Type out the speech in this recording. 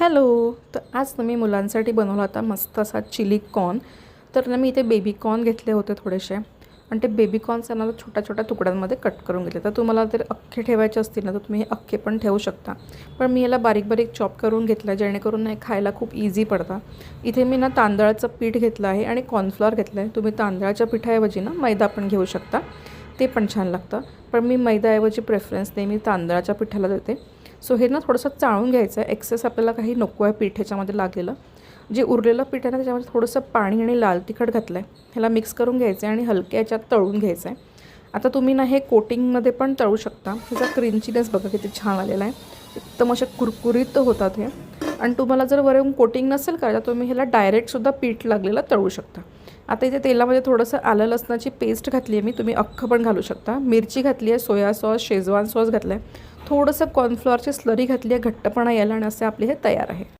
Hello तर आज ना मी मुलांसाठी बनवला होता मस्त असा चिली कॉर्न. तर ना मी इथे बेबी कॉर्न घेतले होते थोडेसे. आणि ते बेबी कॉर्न्स ना छोट्या छोट्या तुकड्यांमध्ये कट करून घेतले. तर तुम्हाला जर अख्खे ठेवायचे असतील ना तर तुम्ही हे अख्खे पण ठेवू शकता. पण मी याला बारीक बारीक चॉप करून घेतलं जेणेकरून ना हे खायला खूप इझी पडतं. इथे मी ना तांदळाचं पीठ घेतलं आहे आणि कॉर्नफ्लॉवर घेतलं आहे. तुम्ही तांदळाच्या पिठाऐवजी ना मैदा पण घेऊ शकता. ते पण छान लागतं. पण मी मैदाऐवजी प्रेफरन्स नेहमी तांदळाच्या पिठाला देते. सो हे ना थोडंसं चाळून घ्यायचं. आहे एक्सेस आपल्याला काही नको आहे पीठ ह्याच्यामध्ये लागलेलं. जे उरलेलं पीठ आहे ना त्याच्यामध्ये थोडंसं पाणी आणि लाल तिखट घातलं आहे ह्याला मिक्स करून घ्यायचं आहे आणि हलक्या याच्यात तळून घ्यायचं आहे आता तुम्ही ना हे कोटिंगमध्ये पण तळू शकता. ह्याचा क्रिंचीनेस बघा किती छान आलेला आहे. एकदम असे कुरकुरीत होतात हे. आणि तुम्हाला जर वरून कोटिंग नसेल करायचं तुम्ही ह्याला डायरेक्टसुद्धा पीठ लागलेलं तळू शकता. आता इथे तेलामध्ये थोडंसं आलं लसणाची पेस्ट घातली आहे मी तुम्ही अख्खं पण घालू शकता. मिरची घातली आहे सोया सॉस शेजवान सॉस घातला आहे थोडंसं कॉर्नफ्लॉवरची स्लरी घातली आहे घट्टपणा यायला आणि असे आपले हे तयार आहे.